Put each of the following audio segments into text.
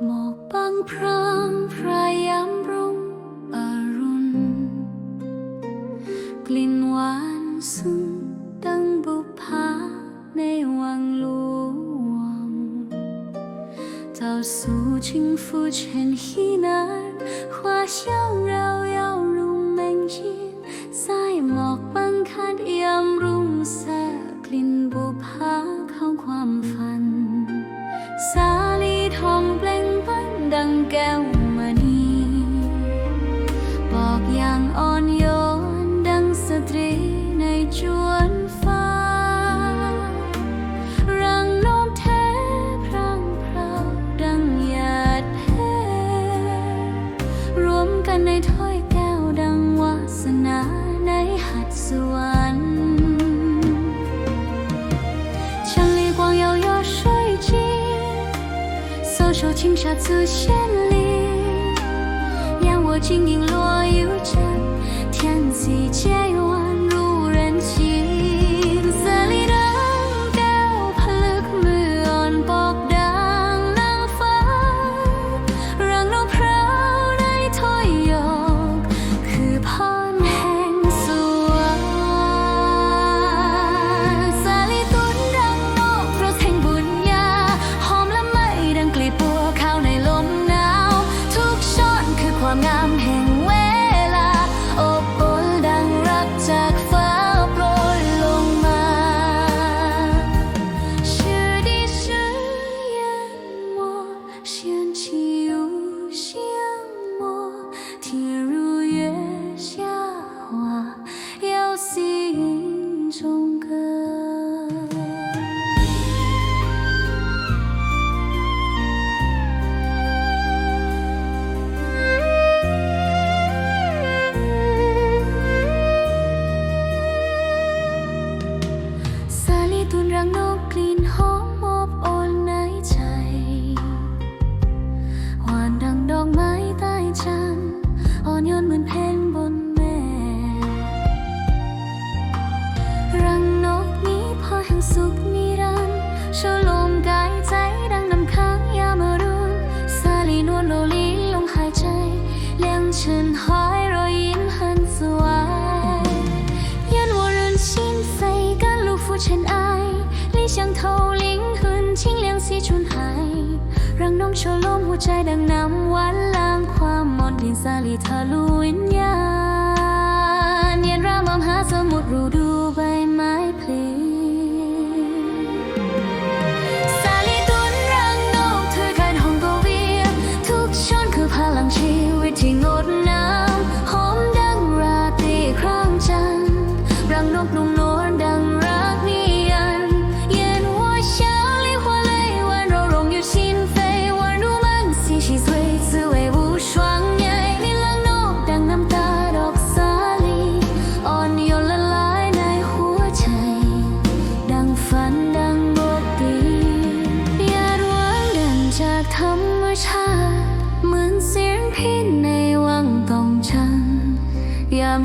먹방 프롬 프롬 ซึ้งดังบุพาในวังหลวง早诉轻拂浅衣难，花香绕绕入门烟，สายหมอกบังคัดเอี่ยมรุ่งแสกลิ่นบุพาเข้าความฝัน 千里光摇摇水际，素手轻纱自仙里，烟卧金铃落幽涧，天际皆远。 ความงามแห่ง 尘埃，理想头灵魂清凉似春海，让浓稠落幕在等南湾浪跨，莫念沙里踏入云烟。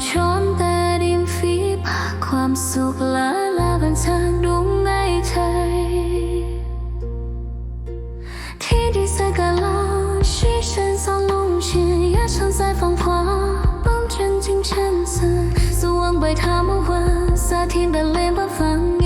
ช้อนแต่ดินฝีปากความสุขละลาบันทางดุงในใจที่ดีสักลาชีฉันสองลงเชียยาฉันใจฟังฟ้า帮ฉันจึงฉันสั่นสว่างใบทามวันสาทิ้แต่เล่นบ้าฟัง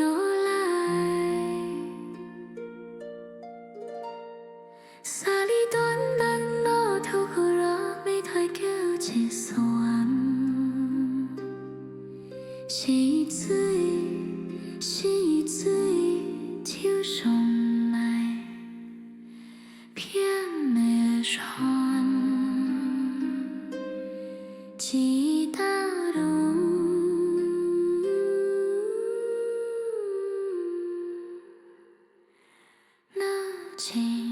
น้อลายสาลีตอนนั้โนเท่าขอรักไม่ถอยเกี่ยวเจสวรรค์ชีついชีつい情